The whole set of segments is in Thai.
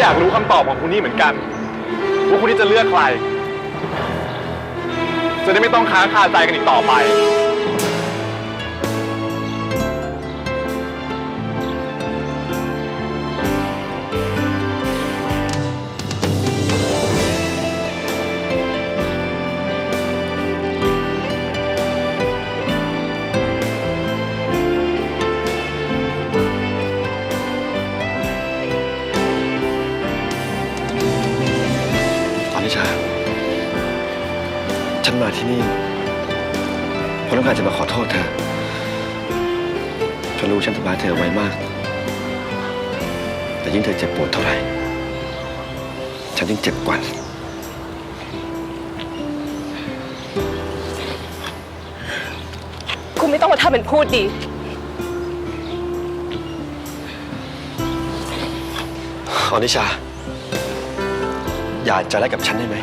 อยากรู้คำตอบของคุณนี่เหมือนกัน ว่าคุณนี่จะเลือกใคร จะได้ไม่ต้องค้างคาใจกันอีกต่อไป ฉันมาที่นี่เพราะต้องการจะมาขอโทษเธอฉันรู้ฉันทำร้ายเธอไว้มาก แต่ยิ่งเธอเจ็บปวดเท่าไหร่ ฉันยิ่งเจ็บกว่าคุณไม่ต้องมาทำเป็นพูดดีอนิชา อย่าใจร้ายกับฉันได้ไหม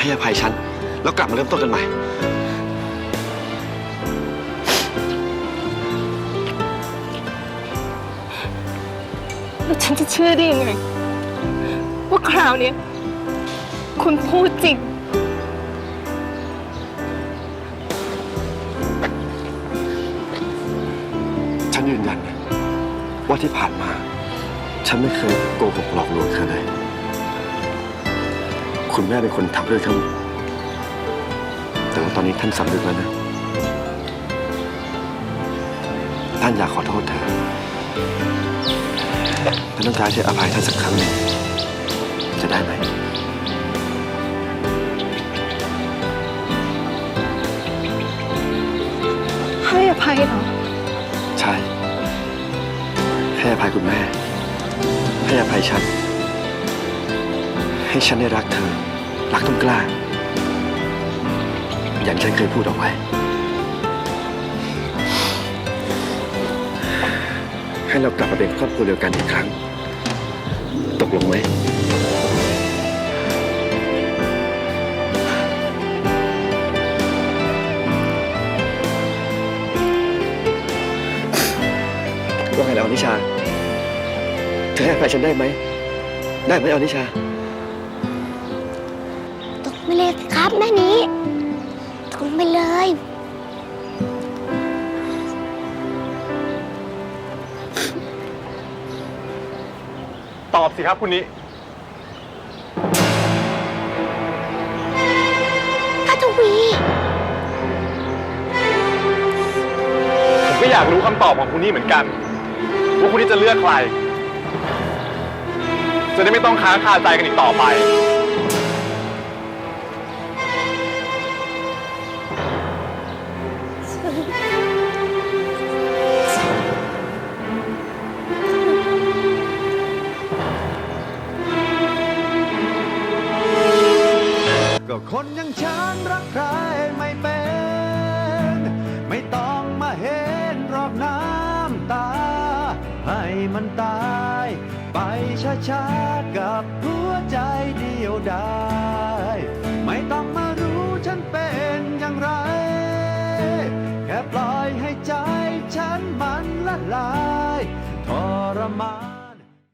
ให้อภัยฉัน แล้วกลับมาเริ่มต้นกันใหม่ แล้วฉันจะเชื่อได้ยังไง ว่าคราวเนี้ยคุณพูดจริง ฉันยืนยันนะว่าที่ผ่านมา ฉันไม่เคยโกหกหลอกลวงเธอเลย คุณแม่เป็นคนทำเรื่องทั้งหมดแต่ว่าตอนนี้ท่านสำนึกแล้วนะ ท่านอยากขอโทษเธอท่านต้องการให้อภัยท่านสักครั้งหนึ่งจะได้ไหม ให้อภัยเหรอ ใช่ ให้อภัยคุณแม่ ให้อภัยฉัน ให้ฉันได้รักเธอ รักต้องกล้า อย่างที่ฉันเคยพูดเอาไว้ ให้เรากลับมาเป็นครอบครัวเดียวกันอีกครั้ง ตกลงไหม ว่าไงแล้วอนิชา เธอให้อภัยฉันได้ไหม ได้ไหมอนิชา ไปเลยครับแม่นี้ตกไปเลย ตอบสิครับคุณนี่พัทวี ผมก็อยากรู้คำตอบของคุณนี่เหมือนกัน ว่าคุณนี่จะเลือกใคร จะได้ไม่ต้องค้างคาใจกันอีกต่อไป ก็คนอยังฉันรักใครไม่เป็น ไม่ต้องมาเห็นรอบน้ำตา ให้มันตาย ไปช้าๆกับหัวใจเดียวดาย แค่ปล่อยให้ใจฉันมันละลายทรมาน